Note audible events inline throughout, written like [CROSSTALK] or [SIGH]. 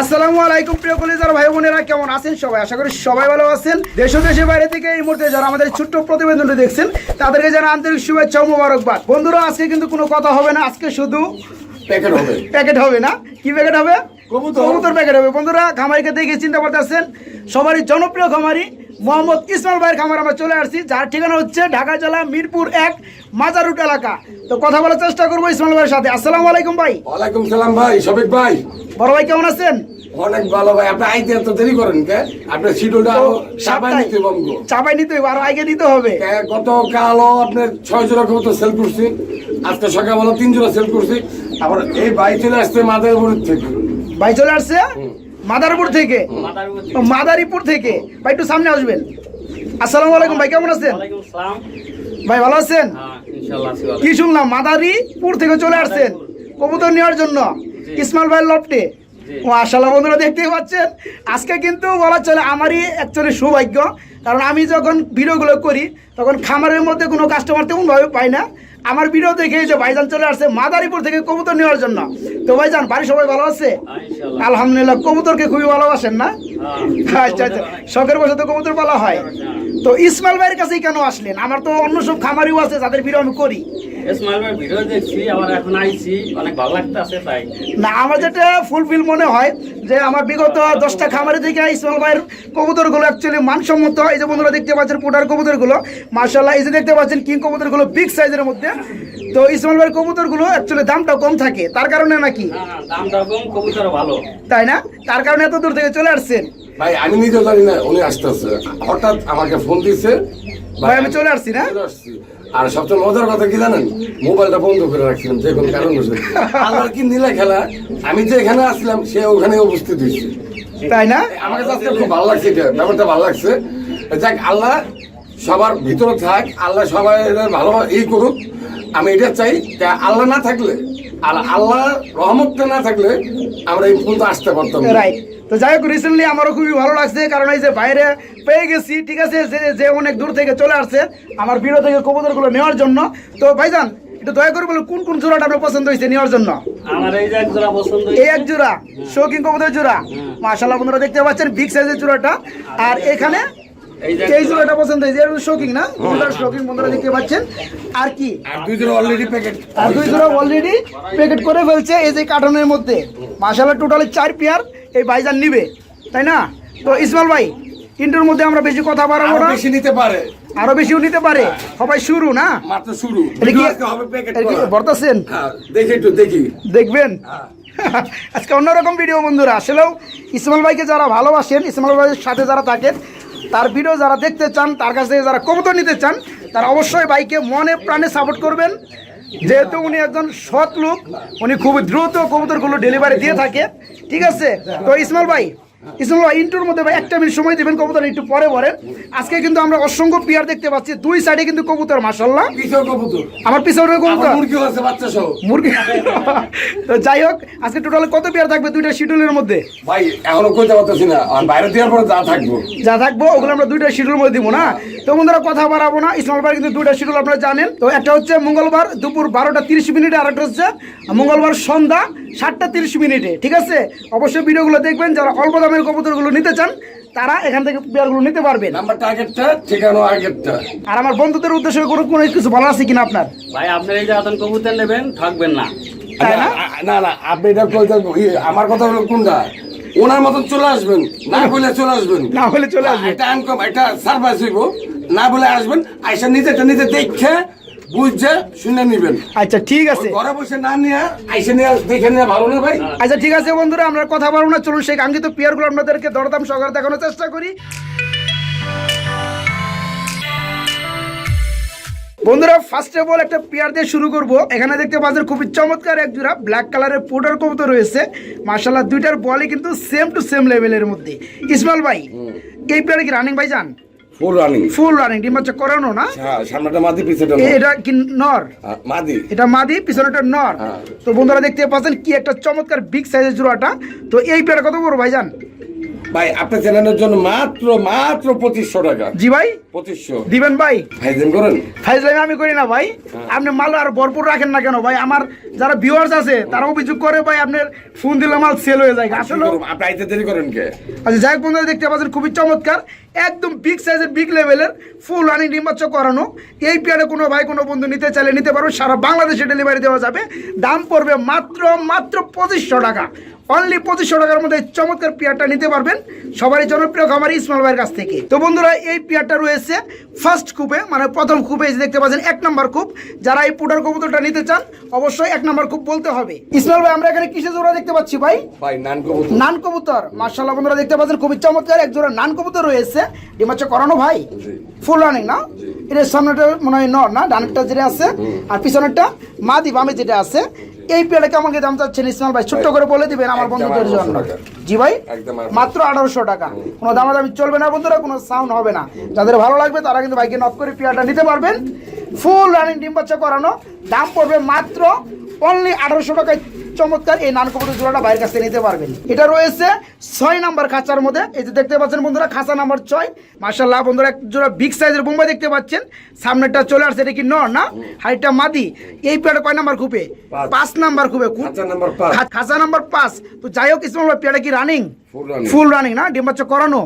আসসালামু আলাইকুম প্রিয় কলিজার ভাই বোনেরা কেমন আছেন সবাই? আশা করি সবাই ভালো আছেন। দেশ ও দেশের বাইরে থেকে এই মুহূর্তে যারা আমাদের ছোট্ট প্রতিবেদনটি দেখছেন তাদেরকে যারা আন্তরিক শুভেচ্ছা ও মোবারকবাদ। বন্ধুরা আজকে কিন্তু কোনো কথা হবে না আজকে শুধু প্যাকেট হবে। প্যাকেট হবে না। কি প্যাকেট হবে? কবুতর। প্যাকেট হবে। বন্ধুরা খামারিকে দেখে চিন্তা করতেছেন সবারই জনপ্রিয় খামারি মোহাম্মদ ইসমাল ভাইয়ের খামার আমরা চলে আসছি যার ঠিকানা হচ্ছে ঢাকা জেলা মিরপুর এক মাজারুট এলাকা। তো কথা বলার চেষ্টা করব ইসমাল ভাইয়ের সাথে। আসসালামু আলাইকুম ভাই। ওয়ালাইকুম সালাম ভাই শফিক ভাই। বড় ভাই কেমন আছেন? অনেক ভালো ভাই আপনি আইতে এত দেরি করেন কে? আপনার শিডিউলটা সাপ্তাহে নিতে বঙ্গ চাপাই নিতে হবে আরও আগে নিতে হবে। গতকালও আপনার ছয় জোড়া কবুতর সেল করছি। আজকে সকালবেলা তিন জোড়া সেল করছি। আবার এই ভাই চলে আসছে মাদারপুর থেকে। ভাই চলে আসছে? মাদারপুর থেকে? মাদারীপুর থেকে। ভাই একটু সামনে আসবেন। আসসালামু আলাইকুম ভাই কেমন আছেন? ভাই ভালো আছেন? হ্যাঁ ইনশাআল্লাহ কি শুনলাম মাদারীপুর থেকে চলে আসছেন কবুতর নেওয়ার জন্য। ইসমাইল ভাইয়ের লফটে। ও আশাল্লাহ বন্ধুরা দেখতেই পাচ্ছেন। আজকে কিন্তু বলা চলে আমারই অ্যাকচুয়ালি সৌভাগ্য। কারণ আমি যখন ভিডিওগুলো করি তখন খামারের মধ্যে কোনো কাস্টমার তেমনভাবে পাই না। আমার ভিডিও দেখে যে ভাইজান চলে আসছে মাদারীপুর থেকে কবুতর নেওয়ার জন্য। তো ভাইজান বাড়ির সবাই ভালো আছে? হ্যাঁ, আলহামদুলিল্লাহ কবুতরকে খুবই ভালোবাসেন না? হ্যাঁ। আচ্ছা আচ্ছা শখের বসে তো কবুতর বলা হয়। তো ইসমাইল ভাইয়ের কাছেই কেন আসলেন? আমার তো অন্য সব খামারিও আছে যাদের ভিডিও আমি করি। ভিডিও দেখছি আবার এখন আইছি অনেক ভালো লাগতেছে তাই। না আমার যেটা ফুলফিল মনে হয় যে আমার বিগত দশটা খামারে থেকে ভাইয়ের কবুতরগুলো অ্যাকচুয়ালি মানসম্মত এই যে বন্ধুরা দেখতে পাচ্ছেন পোটার কবুতরগুলো মার্শাল্লাহ এই যে দেখতে পাচ্ছেন কিং কবুতরগুলো বিগ সাইজের মধ্যে তো ইসমাইল ভাইয়ের কবুতরগুলো অ্যাকচুয়ালি দামটা কম থাকে তার কারণে নাকি? হ্যাঁ হ্যাঁ দাম দাম কম কবুতর ভালো। তাই না? তার কারণে এত দূর থেকে চলে আসছেন। ভাই আমি নিজেও জানি না উনি আসতেছে। হঠাৎ আমাকে ফোন দিছে। ভাই আমি চলে আসছি না? চলে আসছি। আর সবচেয়ে মজার কথা কি জানেন? মোবাইলটা বন্ধ করে রাখছিলাম যে কোনো কারণ বসে আল্লাহর কি নীলা খেলা আমি যে এখানে আসলাম সে ওখানে উপস্থিত হয়েছে। তাই না? আমার কাছে আজকে খুব ভালো লাগছে এটা ব্যাপারটা ভালো লাগছে। যাক আল্লাহ সবার ভিতরে থাক আল্লাহ সবাই ভালো ই করুক। আমি এটা চাই যে আল্লাহ না থাকলে আর আল্লাহ রহমতটা না থাকলে আমরা এই পর্যন্ত আসতে পারতাম। রাইট তো যাই হোক রিসেন্টলি আমারও খুবই ভালো লাগছে কারণ এই যে বাইরে পেয়ে গেছি ঠিক আছে যে যে অনেক দূর থেকে চলে আসছে আমার ভিডিও থেকে কবুতরগুলো নেওয়ার জন্য। তো ভাইজান একটু দয়া করে বলো কোন কোন জোড়াটা আপনার পছন্দ হয়েছে নেওয়ার জন্য? আমার এই যে এক জোড়া পছন্দ এই এক জোড়া শৌখিন কবুতর জোড়া। মাশাল্লাহ বন্ধুরা দেখতে পাচ্ছেন বিগ সাইজের জোড়াটা। আর এখানে এই যে জোড়াটা পছন্দ হয়েছে এটা শৌখিন না? বন্ধুরা শৌখিন বন্ধুরা দেখতে পাচ্ছেন। আর কি? আর দুই দিন অলরেডি প্যাকেট আর দুই জোড়া অলরেডি প্যাকেট করে ফেলছে এই যে কার্টনের মধ্যে। মাসাল্লাহ টোটালি চার পেয়ার এই ভাইজান নিবে তাই না? তো ইসমাল ভাই ইন্টার মধ্যে আমরা বেশি কথা বাড়াবো না। বেশি নিতে পারে। আরও বেশিও নিতে পারে। সবাই শুরু না? মাত্র শুরু। বর্তাছেন? হ্যাঁ, দেখি একটু দেখি। দেখবেন? [LAUGHS] আজকে অন্যরকম ভিডিও বন্ধুরা। আসলেও ইসমাইল ভাইকে যারা ভালোবাসেন ইসমাল ভাইয়ের সাথে যারা থাকেন তার ভিডিও যারা দেখতে চান তার কাছ থেকে যারা কবুতর নিতে চান তারা অবশ্যই ভাইকে মনে প্রাণে সাপোর্ট করবেন। যেহেতু উনি একজন সৎ লোক, উনি খুব দ্রুত কবুতরগুলো ডেলিভারি দিয়ে থাকে। ঠিক আছে? তো ইসমাল ভাই ইন্টুর মধ্যে একটা মিনিট সময় দেবেন কবুতর একটু পরে বলেন। আজকে কিন্তু আমরা অসংখ্য পিয়ার দেখতে পাচ্ছি দুই সাইডে কিন্তু কবুতর মাসাল্লাহ আমার পিছনে কবুতর? মুরগি? [LAUGHS] তো যাই হোক আজকে টোটাল কত পেয়ার থাকবে দুইটা শিডিউলের মধ্যে? ভাই এখনও কইতে পারতেছি না। আর বাইরে দেওয়ার পরে যা থাকব। যা থাকব ওগুলো আমরা দুইটা শিডিউলের মধ্যে দিব না। তো বন্ধুরা কথা বাড়াবো না। ইসমাইলবার কিন্তু দুইটা শিডিউল আপনারা জানেন। তো একটা হচ্ছে মঙ্গলবার দুপুর বারোটা তিরিশ মিনিটে আর একটা হচ্ছে মঙ্গলবার সন্ধ্যা। সাতটা তিরিশ মিনিটে ঠিক আছে? অবশ্যই ভিডিওগুলো দেখবেন যারা অল্প দামের কবুতরগুলো নিতে চান তারা এখান থেকে পেয়ারগুলো নিতে পারবেন। নাম্বারটা আগেরটা ঠিকানো আগেরটা আর আমার বন্ধুদের উদ্দেশ্যে কোনো কোনো কিছু ভালো আছে কিনা আপনার? ভাই আপনার এই যে আতন কবুতর নেবেন থাকবেন না। তাই না? না না আপনি এটা আমার কথা হলো কোনটা? ওনার মতন চলে আসবেন না বলে চলে আসবেন। না হলে চলে আসবে এটা আনকম এটা সার্ভাইস হইব। না বলে আসবেন আইসা নিজেটা নিজে দেখে বুঝছে? শুনে নিবেন। আচ্ছা ঠিক আছে। ঘরে বসে না নিয়ে আইসা নিয়ে দেখে নিয়ে ভালো না ভাই? আচ্ছা ঠিক আছে বন্ধুরা আমরা কথা বলব না। চলুন সেই কাঙ্ক্ষিত পেয়ারগুলো আপনাদেরকে দরদাম সহকারে দেখানোর চেষ্টা করি। বন্ধুরা ফার্স্ট অফ অল একটা পেয়ার দিয়ে শুরু করব। এখানে দেখতে পাচ্ছেন খুবই চমৎকার এক জোড়া ব্ল্যাক কালারের পোটার কবুতর রয়েছে। মার্শাল্লাহ দুইটার বলই কিন্তু সেম টু সেম লেভেলের মধ্যে। ইসমাইল ভাই এই পেয়ারে কি রানিং ভাই যান ফুল রানিং ফুল রানিং ডিম বাচ্চা করানো না? হ্যাঁ সামনেটা মাদি পিছেটা এটা কি নর? হ্যাঁ, মাদি। এটা মাদি পিছনেটা নর। হ্যাঁ। তো বন্ধুরা দেখতে পাচ্ছেন কি একটা চমৎকার বিগ সাইজের জোড়াটা। তো এই পেয়ার কত বড় ভাইজান ভাই আপনার চ্যানেলের জন্য মাত্র মাত্র পঁচিশশো টাকা। জি ভাই? পঁচিশশো। দিবেন ভাই? ভাইজান করেন? ফাইজলামি আমি করি না ভাই। আপনি মাল আর ভরপুর রাখেন না কেন ভাই? আমার যারা ভিউয়ার্স আছে তারা অভিযোগ করে ভাই আপনার ফোন দিলে মাল সেল হয়ে যায়। আসলে আপনি আইতে দেরি করেন কে? আচ্ছা যাই বন্ধুরা দেখতে পাচ্ছেন খুবই চমৎকার। একদম বিগ সাইজের বিগ লেভেলের ফুল রানিং ডিম্বাচ্ছ করানো। এই পেয়ারে কোনো ভাই কোনো বন্ধু নিতে চাইলে নিতে পারবে সারা বাংলাদেশে ডেলিভারি দেওয়া যাবে। দাম পড়বে মাত্র মাত্র পঁচিশশো টাকা। অনলি পঁচিশশো টাকার মধ্যে চমৎকার পেয়ারটা নিতে পারবেন। সবারই জনপ্রিয় খামার ইসমাল ভাইয়ের কাছ থেকে। তো বন্ধুরা এই পেয়ারটা রয়েছে ফার্স্ট কূপে মানে প্রথম কূপে দেখতে পাচ্ছেন এক নম্বর কূপ যারা এই পুটার কবুতরটা নিতে চান অবশ্যই এক নম্বর কূপ বলতে হবে। ইসমাল ভাই আমরা এখানে কিসে জোড়া দেখতে পাচ্ছি ভাই? ভাই নান কবুতর। নান কবুতর। মার্শাল্লাহ বন্ধুরা দেখতে পাচ্ছেন খুবই চমৎকার এক জোড়া নান কবুতর রয়েছে। ডিমাচ্ছে করানো ভাই। ফুল রানিং না? এর সামনেটা মনে হয় নর না? ডানেরটা যেটা আছে আর পিছনেরটা মাদি বামে যেটা আছে এই পেয়ারা কেমন কি দাম চাচ্ছেন ইসমাল ভাই? ছোট্ট করে বলে দিবেন আমার বন্ধুদের জন্য। জি ভাই? মাত্র আঠারোশো টাকা। কোনো দামাদামি চলবে না বন্ধুরা কোনো সাউন্ড হবে না। যাদের ভালো লাগবে তারা কিন্তু ভাইকে নক করে পেয়ারটা নিতে পারবেন। ফুল রানিং ডিম বাচ্চা করানো। দাম পড়বে মাত্র অনলি আঠারোশো টাকায় চমৎকার এই নান কবুতর জোড়াটা বাইরের কাছ থেকে নিতে পারবেন। এটা রয়েছে ছয় নাম্বার খাঁচার মধ্যে। এই যে দেখতে পাচ্ছেন বন্ধুরা খাঁচা নাম্বার ছয়। মার্শাল্লাহ বন্ধুরা এক জোড়া বিগ সাইজের বোম্বাই দেখতে পাচ্ছেন। সামনেটা চলে আসছে এটা কি নর না? হাইটটা মাদি। এই পেয়ারটা কয় নাম্বার খুপে? পাঁচ। নাম্বার খুপে। খাঁচা নাম্বার পাঁচ। তো যাই হোক ইসমাল ভাই পেয়ারটা কি রানিং ফুল রানিং। না? ডিম বাচ্চা করানো?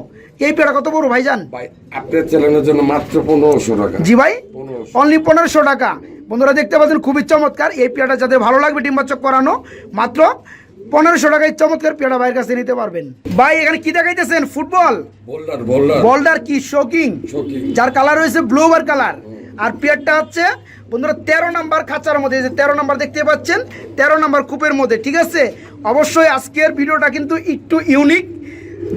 এই পেয়ারা কত বড় ভাইজান? ভাই আপনার চ্যানেলের জন্য মাত্র পনেরোশো টাকা। জি ভাই? 1500 অনলি পনেরোশো টাকা। বন্ধুরা দেখতে পাচ্ছেন খুবই চমৎকার। এই পেয়ারটা যাদের ভালো লাগবে ডিম বাচ্চা করানো মাত্র পনেরোশো টাকায় চমৎকার পেয়ারা ভাইয়ের কাছে নিতে পারবেন। ভাই এখানে কি দেখাইতেছেন? ফুটবল? বোল্ডার কি? শোকিং যার কালার রয়েছে ব্লুবার কালার। আর পেয়ারটা হচ্ছে বন্ধুরা তেরো নাম্বার খাঁচার মধ্যে যে তেরো নাম্বার দেখতে পাচ্ছেন তেরো নাম্বার কূপের মধ্যে ঠিক আছে? অবশ্যই আজকের ভিডিওটা কিন্তু একটু ইউনিক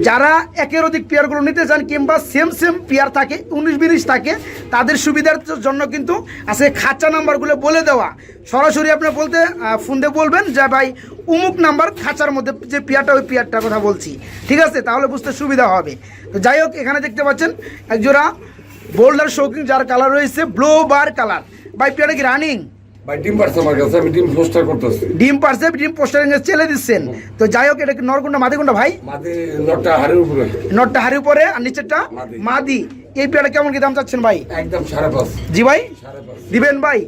যারা একের অধিক পেয়ারগুলো নিতে চান কিংবা সেম সেম পেয়ার থাকে, উনিশ বিশ থাকে, তাদের সুবিধার জন্য কিন্তু আজকে খাঁচা নাম্বারগুলো বলে দেওয়া। সরাসরি আপনি বলতে ফোন দিয়ে বলবেন যে, ভাই, উমুক নাম্বার খাঁচার মধ্যে যে পেয়ারটা, ওই পেয়ারটার কথা বলছি। ঠিক আছে? তাহলে বুঝতে সুবিধা হবে। তো যাই হোক, এখানে দেখতে পাচ্ছেন একজোড়া বোল্ডার শৌকিং যার কালার রয়েছে ব্লো বার কালার ভাই, পেয়ারটা কি রানিং ভাই ডিম পারছে আমার কাছে আমি ডিম পোস্টার করতেছি। ডিম পারছে ডিম পোস্টারিং চেলে দিচ্ছেন। তো যাই হোক এটা মাদিকুন্ডা ভাই? হাড়ের উপরে। নটটা হাড়ি উপরে আর নিচেরটা মাদি। এই কেমন কি দাম চাচ্ছেন ভাই? একদম সাড়ে পাঁচ। জি ভাই? দিবেন ভাই?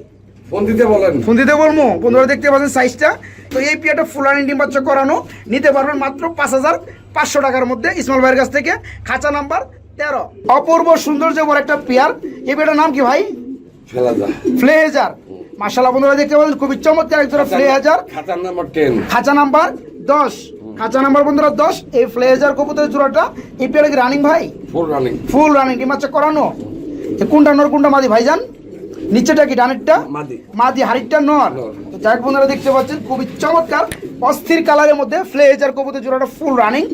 ফোন দিতে বলেন। ফোন দিতে বলব। বন্ধুরা দেখতে পাচ্ছেন সাইজটা। তো এই পেয়ারটা ফুলানি ডিম বাচ্চা করানো। নিতে পারবেন মাত্র পাঁচ হাজার পাঁচশো টাকার মধ্যে ইসমাল ভাইয়ের কাছ থেকে। খাঁচা নাম্বার তেরো। অপূর্ব সৌন্দর্য বড় একটা পেয়ার। এই পেয়ারটার নাম কি ভাই? ফ্লেজার। মাসাল্লাহ বন্ধুরা দেখতে পাচ্ছেন খুবই চমৎকার একজোড়া ফ্লেজার খাতার নাম্বার টেন খাঁচা নাম্বার দশ। খাঁচা নাম্বার বন্ধুরা দশ। এই ফ্লেজার কবুতরের জোড়াটা এই পেয়ারে কি রানিং ভাই? ফুল রানিং ফুল রানিং ডিম বাচ্চা করানো। কোনটা নর কোনটা মাদি ভাইজান? নিচেটা কি ডানেরটা? মাদি। মাদি হাড়িটা নর। যাই বন্ধুরা দেখতে পাচ্ছেন খুবই চমৎকার অস্থির কালারের মধ্যে ফ্লেজার কবুতর জোড়াটা ফুল রানিং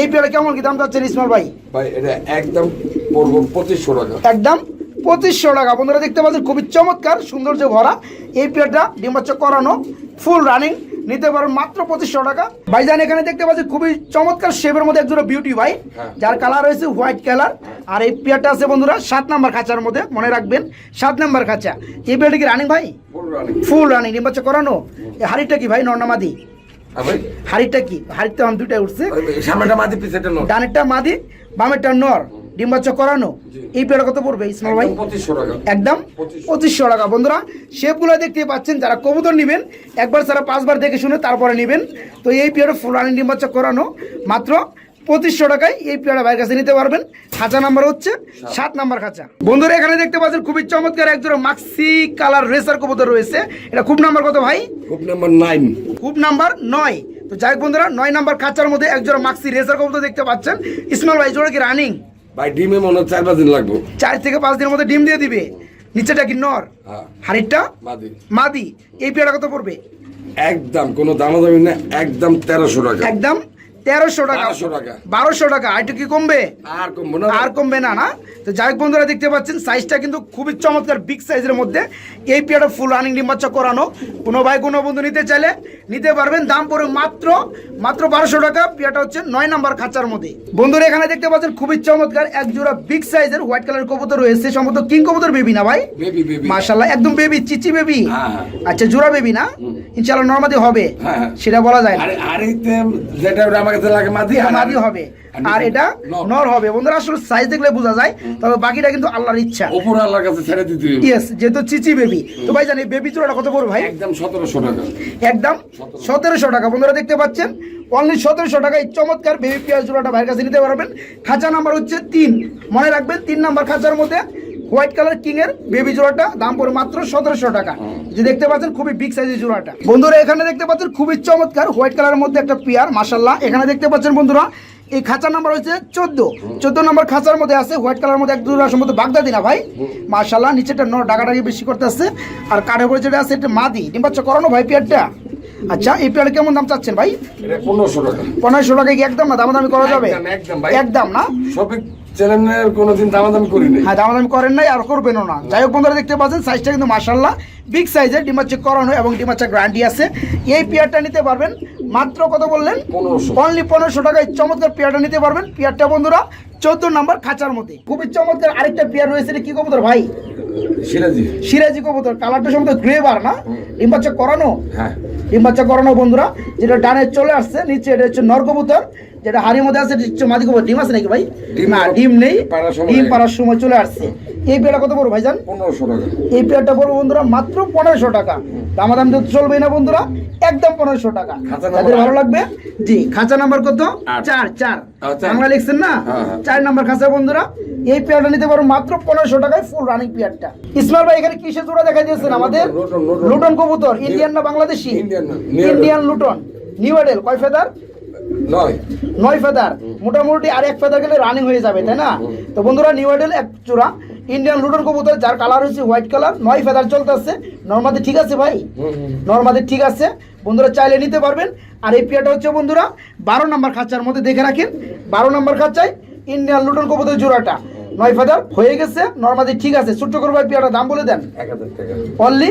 এই পেয়ারে কেমন কি দাম যাচ্ছেন ইসমাল ভাই? ভাই এটা একদম পড়ব পঁচিশশো টাকা। একদম পঁচিশশো টাকা। বন্ধুরা দেখতে পাচ্ছেন খুবই চমৎকার সৌন্দর্য ভরা। এই পেয়ারটা ডিম করানো ফুল রানিং নিতে পারেন মাত্র পঁচিশশো টাকা। ভাইজান এখানে দেখতে পাচ্ছেন খুবই চমৎকার শেপের মধ্যে একজোড়া বিউটি ভাই হ্যাঁ। যার কালার রয়েছে হোয়াইট কালার আর এই পেয়ারটা আছে বন্ধুরা সাত নাম্বার খাঁচার মধ্যে মনে রাখবেন সাত নাম্বার খাঁচা। এই পেয়ারটা কি রানিং ভাই? ফুল রানিং বাচ্চা করানো? এই হাড়িটা কি ভাই নর্নামাদি ভাই। হাড়িটা কি? আমার দুইটা উঠছে। সামনেটা পিছেটা ডানেরটা মাদি বামেরটা নর। ডিম বাচ্চা করানো? এই পেয়ারটা কত পড়বে ইসমাল ভাই? একদম পঁচিশশো টাকা। বন্ধুরা শেপগুলো দেখতে পাচ্ছেন যারা কবুতর নেবেন একবার যারা পাঁচবার দেখে শুনে তারপরে নেবেন। তো এই পেয়ারে ফুলানি ডিম বাচ্চা করানো মাত্র পঁচিশশো টাকায় এই পেয়ারা ভাইয়ের কাছে নিতে পারবেন। খাঁচা নাম্বার হচ্ছে সাত। নাম্বার খাঁচা। বন্ধুরা এখানে দেখতে পাচ্ছেন খুবই চমৎকার একজোড়া মাক্সি কালার রেসার কবুতর রয়েছে। এটা খুব নাম্বার কত ভাই? খুব নাম্বার নাইন খুব নাম্বার নয়। তো যাই বন্ধুরা নয় নাম্বার খাঁচার মধ্যে একজোড়া মাক্সি রেসার কবুতর দেখতে পাচ্ছেন। ইসমাল ভাই জোড়া কি রানিং ভাই ডিমে মনে হয় চার পাঁচ দিন লাগবে। চার থেকে পাঁচ দিনের মধ্যে ডিম দিয়ে দিবে। নিচেটা কি নর? হ্যাঁ। হাড়িটা মাদি। মাদি। এই পেয়ারা কত পড়বে? একদম কোনো দামাদামি না একদম তেরোশো টাকা। একদম তেরোশো টাকা। বারোশো টাকা। আর কি কমবে? আর কমবো না। আর কমবে না না। তো যাই হোক বন্ধুরা দেখতে পাচ্ছেন সাইজটা কিন্তু খুবই চমৎকার বিগ সাইজের মধ্যে। এই পেয়ারটা ফুল রানিং ডিম বাচ্চা করানো। কোনো ভাই কোনো বন্ধু নিতে চাইলে নিতে পারবেন। দাম পড়ে মাত্র মাত্র বারোশো টাকা। পেয়ারটা হচ্ছে নয় নাম্বার খাঁচার মধ্যে। বন্ধুরা এখানে দেখতে পাচ্ছেন খুবই চমৎকার এক জোড়া বিগ সাইজের হোয়াইট কালার কবুতর রয়েছে। সম্ভবত কিং কবুতর বেবি না ভাই? মাশাল্লাহ একদম বেবি চিচি বেবি হ্যাঁ, হ্যাঁ। আচ্ছা জোড়া বেবি না? ইনশাল্লাহ নর্মাদি হবে। হ্যাঁ। সেটা বলা যায় না। যেটা ওটা আমার কাছে লাগে মাদি মাদি হবে। আর এটা নর। নর হবে। বন্ধুরা আসলে সাইজ দেখলে বোঝা যায় তবে বাকিটা কিন্তু আল্লাহর ইচ্ছা। ওপর আল্লাহর কাছে ছেড়ে দিতে হবে। ইয়েস যেহেতু চিচি বেবি তো ভাই জানি বেবি চূড়াটা কত পড়বে ভাই? একদম সতেরোশো টাকা। একদম সতেরোশো। টাকা। বন্ধুরা দেখতে পাচ্ছেন? অনলি সতেরোশো টাকা। এই চমৎকার বেবি পেঁয়াজ জোড়াটা ভাইয়ের কাছে নিতে পারবেন। খাঁচা নাম্বার হচ্ছে তিন। মনে রাখবেন তিন নাম্বার খাঁচার মধ্যে হোয়াইট কালার কিং এর বেবি জোড়াটা দাম পড়ে মাত্র সতেরোশো টাকা। যে দেখতে পাচ্ছেন খুবই বিগ সাইজের জোড়াটা। বন্ধুরা এখানে দেখতে পাচ্ছেন খুবই চমৎকার হোয়াইট কালারের মধ্যে একটা পেয়ার মাসাল্লাহ এখানে দেখতে পাচ্ছেন বন্ধুরা এই খাঁচা নাম্বার হচ্ছে চোদ্দ। চোদ্দ নম্বর খাঁচার মধ্যে আছে হোয়াইট কালার মধ্যে এক জোড়া সম্ভবত বাগদাদি না ভাই? মাসাল্লাহ নিচেটা ন ডাকাডাকি বেশি করতে আসছে আর কাঠের উপরে যেটা আছে এটা মাদি। ডিম বাচ্চা করানো ভাই পেয়ারটা? আচ্ছা এই পেয়ার কেমন দাম চাচ্ছেন ভাই? পনেরোশো টাকা। পনেরোশো টাকা কি একদম না দাম দামি করা যাবে? একদম, না? চ্যানেলের কোনোদিন দামাদামি করি নাই। হ্যাঁ দামাদামি করেন নাই আর করবেনও না। যাই হোক বন্ধুরা দেখতে পাচ্ছেন সাইজটা কিন্তু মার্শাল্লাহ বিগ সাইজের ডিমাচ্ছে করানো এবং ডিমাচ্চা গ্রান্ডি আছে। এই পেয়ারটা নিতে পারবেন মাত্র কত বললেন? 1500 অনলি পনেরোশো টাকায় চমৎকার পেয়ারটা নিতে পারবেন। পেয়ারটা বন্ধুরা চোদ্দ নাম্বার খাঁচার মধ্যে। খুবই চমৎকার আরেকটা পেয়ার রয়েছে কি কবুতর ভাই? সিরাজি। সিরাজি কবুতর কালারটা সম্ভবত গ্রে বার না? ডিম বাচ্চা করানো? হ্যাঁ। ডিম বাচ্চা করানো বন্ধুরা যেটা ডানে চলে আসছে নিচে এটা হচ্ছে নর কবুতর। যেটা হাড়ির মধ্যে আছে হচ্ছে ডিম আছে নাকি ভাই? ডিম না ডিম নেই ডিম পাড়ার সময় চলে আসছে। এই পেয়ারটা কত বড় ভাইজান? পনেরোশো টাকা। এই পেয়ারটা পড়ব বন্ধুরা মাত্র পনেরোশো টাকা। দামাদাম তো চলবে না বন্ধুরা একদম পনেরোশো টাকা। খাঁচা যাদের ভালো লাগবে জি খাঁচা নাম্বার কত? চার চার। বাংলা লিখছেন না? হ্যাঁ, হ্যাঁ। চার নাম্বার খাঁচা বন্ধুরা এই পেয়ারটা নিতে পারো মাত্র পনেরোশো টাকায় ফুল রানিং পেয়ারটা। ইসমাইল ভাই এখানে কিসের জোড়া দেখা দিয়েছেন আমাদের? লুটন, কবুতর ইন্ডিয়ান না Bangladeshi? Indian Indian Luton. New এডেল কয় ফেদার? নয়। নয় ফেদার। মোটামুটি আর এক ফেদার গেলে রানিং হয়ে যাবে তাই না? তো বন্ধুরা নিউ আইডেল এক চূড়া। ইন্ডিয়ান লুডন কবুতর যার কালার হচ্ছে হোয়াইট কালার নয় ফেদার চলতেছে। নর্মাদি ঠিক আছে ভাই? নর্মাদি ঠিক আছে। বন্ধুরা চাইলে নিতে পারবেন। আর এই পেয়াটা হচ্ছে বন্ধুরা বারো নম্বর খাঁচার মধ্যে দেখে রাখেন। বারো নম্বর খাঁচায় ইন্ডিয়ান লুটন কবুতর জোড়াটা। নয় ফেদার হয়ে গেছে ঠিক আছে ছোট্ট করে ভাই পেয়ারটা দাম বলে দেন। অনলি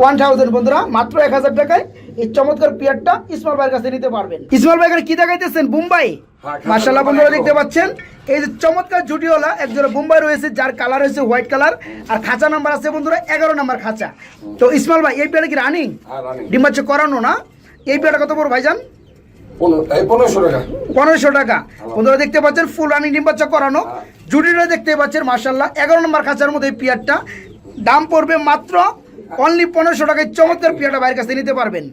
ওয়ান থাউজেন্ড বন্ধুরা মাত্র এক হাজার টাকায় এই চমৎকার পেয়ারটা ইসমাল ভাইয়ের কাছে নিতে পারবেন। ইসমাল ভাই এখানে কি দেখাইতেছেন? মুম্বাই। হ্যাঁ, মার্শাল্লাহ বন্ধুরা দেখতে পাচ্ছেন? এই যে চমৎকার জুটিওয়ালা একজোড়া বোম্বাই রয়েছে যার কালার হয়েছে হোয়াইট কালার আর খাঁচা নাম্বার আছে বন্ধুরা এগারো নাম্বার খাঁচা। তো ইসমাল ভাই এই পেয়ারটা কি রানিং হ্যাঁ রানিং ডিম বাচ্চা করানো না? এই পেয়ারটা কত বড় ভাইজান? পনেরোশো টাকা। বন্ধুরা দেখতে পাচ্ছেন, ফুল রানিং ডিম বাচ্চা করানো। জুটিটা দেখতে পাচ্ছেন মার্শাল্লাহ এগারো নম্বর খাঁচার মধ্যে এই দাম পড়বে মাত্র অনলি পনেরোশো টাকায়। চমৎকার পেয়ারটা বাইরের কাছে নিতে পারবেন।